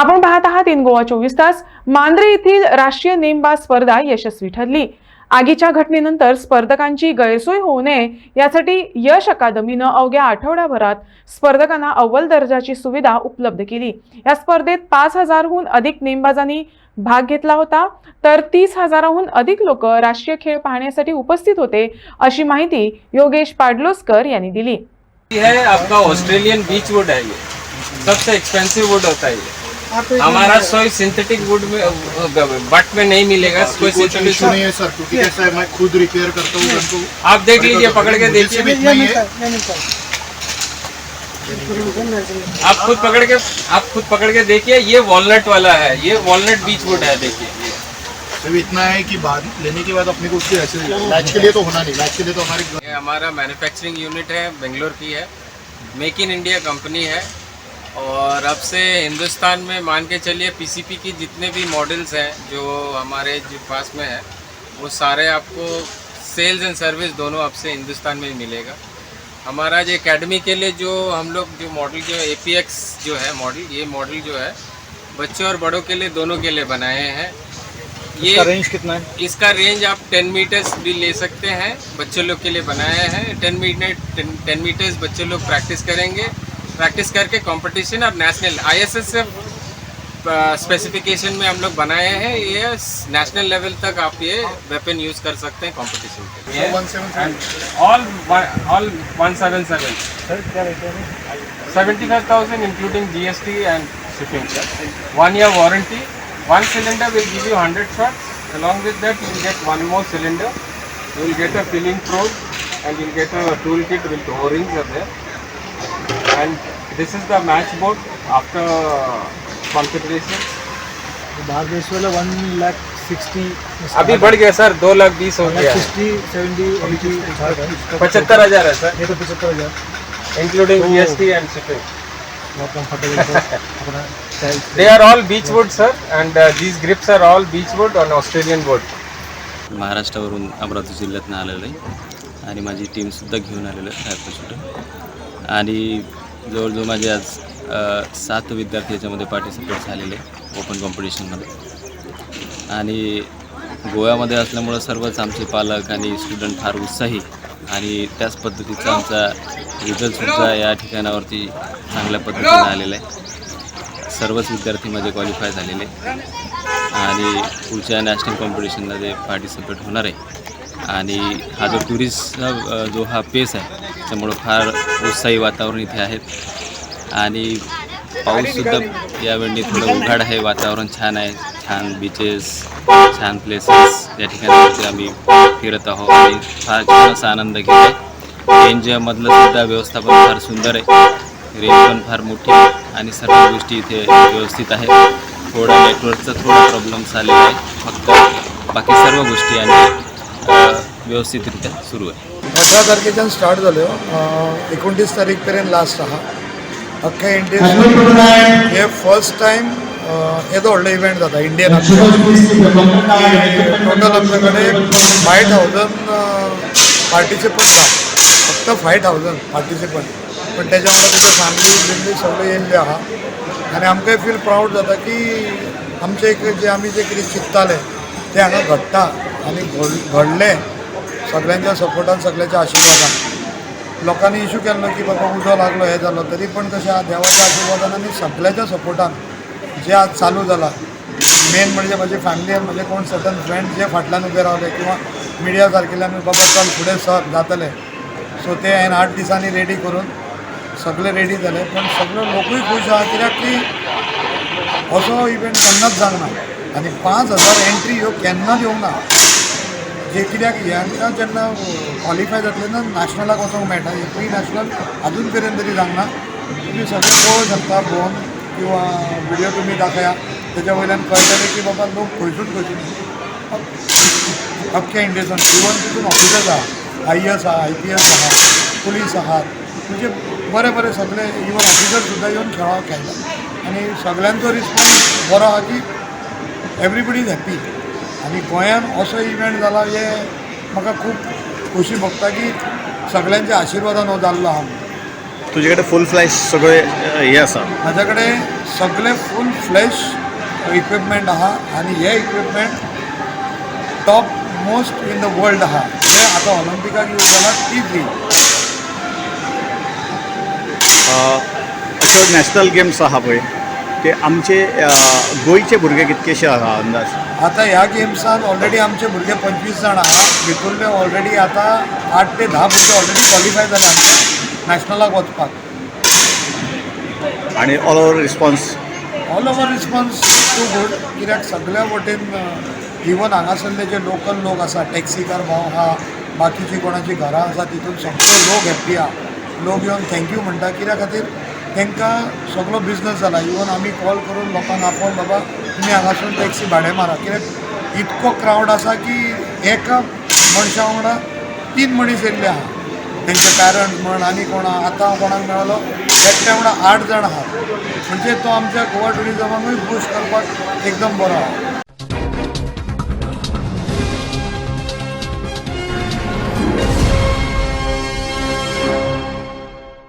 आपण पाहत आहात इन गोवा चोवीस तास. मांद्रे येथील राष्ट्रीय नेमबाज स्पर्धा यशस्वी ठरली. आगीच्या घटनेनंतर स्पर्धकांची गैरसोय होऊ नये यासाठी यश अकादमीनं अवघ्या आठवड्याभरात स्पर्धकांना अव्वल दर्जाची सुविधा उपलब्ध केली. या स्पर्धेत पाच हजारहून अधिक नेमबाजांनी भाग घेतला होता. तर तीस हजाराहून अधिक लोक राष्ट्रीय खेळ पाहण्यासाठी उपस्थित होते अशी माहिती योगेश पाडलोसकर यांनी दिली. है आपका ऑस्ट्रेलियन बीच वुड है सबसे एक्सपेंसिव वुड होता है. हमारा सोई सिंथेटिक वुड में बट में नहीं मिलेगा कोई सिंथेटिक नहीं है सर क्योंकि कैसा है मैं खुद रिपेयर करता हूँ आप देख लीजिए पकड़ के देखिए। आप खुद पकड़ के आप खुद पकड़ के देखिए ये वॉलनट वाला है ये वॉलनट बीच वुड है देखिए। सिर्फ़ इतना है कि बाद लेने के बाद अपने को उसकी ऐसे मैच के लिए तो होना नहीं मैच के लिए तो हमारे हमारा मैन्युफैक्चरिंग यूनिट है बेंगलोर की है। मेक इन इंडिया कंपनी है। और अब से हिंदुस्तान में मान के चलिए पीसीपी की जितने भी मॉडल्स हैं जो हमारे जो पास में है वो सारे आपको सेल्स एंड सर्विस दोनों अब से हिंदुस्तान में ही मिलेगा। हमारा जो एकेडमी के लिए जो हम लोग जो मॉडल जो ए जो है मॉडल ये मॉडल जो है बच्चों और बड़ों के लिए दोनों के लिए बनाए हैं। ये इसका रेंज कितना है? इसका रेंज आप 10 मीटर्स भी ले सकते हैं बच्चों लोग के लिए बनाया है। 10 मीटर 10 मीटर्स बच्चे लोग प्रैक्टिस करेंगे। प्रैक्टिस करके कंपटीशन और national I S ISS specification में हम लोग बनाए हैं। ये नेशनल लेवल तक आप ये वेपन यूज़ कर सकते हैं कंपटीशन के लिए। Seventy five thousand including G S T and shipping one year warranty one cylinder will give you hundred shot along with that you get one more cylinder will get a filling prod and you get a tool kit with O rings are there and this is the match board after देश वाला one lakh sixty अभी बढ़ गया sir दो लाख बीस हो गया। Sixty seventy eighty पचहत्तर हजार है sir ये तो पचहत्तर हजार। इंक्लूडिंग जीएसटी एंड शिपिंग बहुत they are all beech wood sir. And uh, these grips are all beech wood on australian wood महाराष्ट्रावरून अमरावती जिल्ह्यातनं आलेलो आहे. आणि माझी टीमसुद्धा घेऊन आलेलो आहे आणि जवळजवळ माझे आज सात विद्यार्थी याच्यामध्ये पार्टिसिपेट झालेले ओपन कॉम्पिटिशनमध्ये आणि गोव्यामध्ये असल्यामुळं सर्वच आमचे पालक आणि स्टुडंट फार उत्साही आणि त्याच पद्धतीचा आमचा रिझल्टसुद्धा या ठिकाणावरती चांगल्या पद्धतीने आलेला आहे. सर्वच विद्यार्थी माझे क्वालिफाय झालेले आणि पुढच्या नॅशनल कॉम्पिटिशनमध्ये पार्टिसिपेट होणार आहे. आणि हा जो टुरिस्टचा जो हा पेस आहे त्याच्यामुळं फार उत्साही वातावरण इथे आहेत आणि पाऊससुद्धा यावेळी थोडं उघाड आहे. वातावरण छान आहे. छान बीचेस छान प्लेसेस या ठिकाणावरती आम्ही फिरत आहोत आणि फार छान असा आनंद घेत आहे रेंजमधलं सुद्धा व्यवस्थापन फार सुंदर आहे. रेंज पण फार मोठी आहे. आणि सर्व गोष्टी इथे व्यवस्थित आहेत थोडा नेटवर्कचा थोडा प्रॉब्लेम्स आलेला आहे. फक्त बाकी सर्व गोष्टी आणि व्यवस्थितरित्या सुरू आहे. अठरा तारखेच्यान स्टार्ट जाल्यो अं, एकोणतीस तारीख पर्यंत लास्ट आहा. अख्ख्या इंडियेन हे फर्स्ट टायम येदो व्हडलो इव्हेंट जाता इंडियन टोटल आमचे कडेन फाय थावजंड पार्टिसिपंट आहा? फक्त फाय थावजंड पार्टिसिपंट पण त्याच्या वांगडा तेजे फॅमिली बिमली सगळे येयल्ले आहा. आनी आमकांय फील प्राऊड जाता की आमचे एक जे आमी जे कितें चिंत्ताले तें हांगा घडटा आनी घड घडलें सगळ्यांच्या सपोर्टान सगळ्यांच्या आशिर्वादान. लोकांनी इशू केल्लो की बाबा उजो लागलो हे जालो तरी पण कशें आहा देवाच्या आशिर्वादान आनी सगळ्याच्या सपोर्टान जे आज चालू जाला मेन म्हणजे म्हजे फॅमिली म्हजे कोण सटन फ्रेंड जे फाटल्यान उबे रावले किंवा मिडिया सारकेल्यान बाबा चल फुडें सर जातले. सो ते हांवें आठ दिसांनी रेडी करून सगळे रेडी झाले. पण सगळे लोकूय खूश आहा कित्याक की असो इव्हेंट केन्नाच जावंक ना आनी पांच हजार एंट्री ह्यो केन्नाच येवंक ना. जे कित्याक ह्यांका जेन्ना क्वॉलिफाय जातले ना नॅशनलाक वचोंक मेळटा हे प्री नॅशनल अजून पर्यंत तरी जावंक ना तुमी सगळे पळोवंक शकता भोवन किंवा व्हिडिओ तुमी दाखया तेच्या वयल्यान कळटले की बाबा लोक खंयसून खंयसून अख्ख्या इंडियेसून इवन तितून ऑफिसर्स आहा आय एस आहा आय पी एस आहा पुलीस आहात. म्हणजे बरे बरे सगळे इवन ऑफिसर सुद्दां येवन खेळाक खेळटा आनी सगळ्यांचो रिस्पॉन्स बरो आहा की एवरीबडी इज हॅप्पी आनी गोंयान असो इव्हेंट जाला हे म्हाका खूब खोशी भोगता की सगळ्यांच्या आशिर्वादान हो जाल्लो आहा तुजे कडेन फूल फ्लॅश सगळे हे आसा म्हाजे कडेन सगळे फूल फ्लॅश इक्विपमेंट आहा आनी हे equipment top most in the world आहा. जे आतां ऑलिंपिकाक यूज जाला ती फ्री अश्यो नॅशनल गेम्स आहा पळय ते आमचे गोंयचे भुरगे कितकेशे आहा अंदाज? आता ह्या गेम्सान ऑलरेडी आमचे भुरगे पंचवीस जाण आहा भितूरले ऑलरेडी आता आठ ते धा भुरगे ऑलरेडी क्वॉलिफाय जाले आमचे नॅशनलाक वचपाक आनी all over response all over response too good कित्याक सगळ्या वटेन इवन हांगासरले जे लोकल लोक आसा टॅक्सीकार भाव आहा बाकीची कोणाची घरां आसा तितून सगळे लोक हॅप्पी आहा लोक येवन थँक्यू म्हणटा कित्या खातीर तांकां सगळो बिझनस जाला इवन आमी कॉल करून लोकांक आपोवन बाबा तुमी हांगासून टॅक्सी भाडें मारा. कित्याक इतको क्रावड आसा की एका मनशा वांगडा तीन मनीस येयल्ले आहा तेंचे पॅरंट्स म्हण आनी कोणा आतां कोणाक मेळलो? एकट्या वांगडा आठ जाण आहात. म्हणजे तो आमच्या गोवा टुरिजमाकूय बूस्ट करपाक एकदम बरो आहा.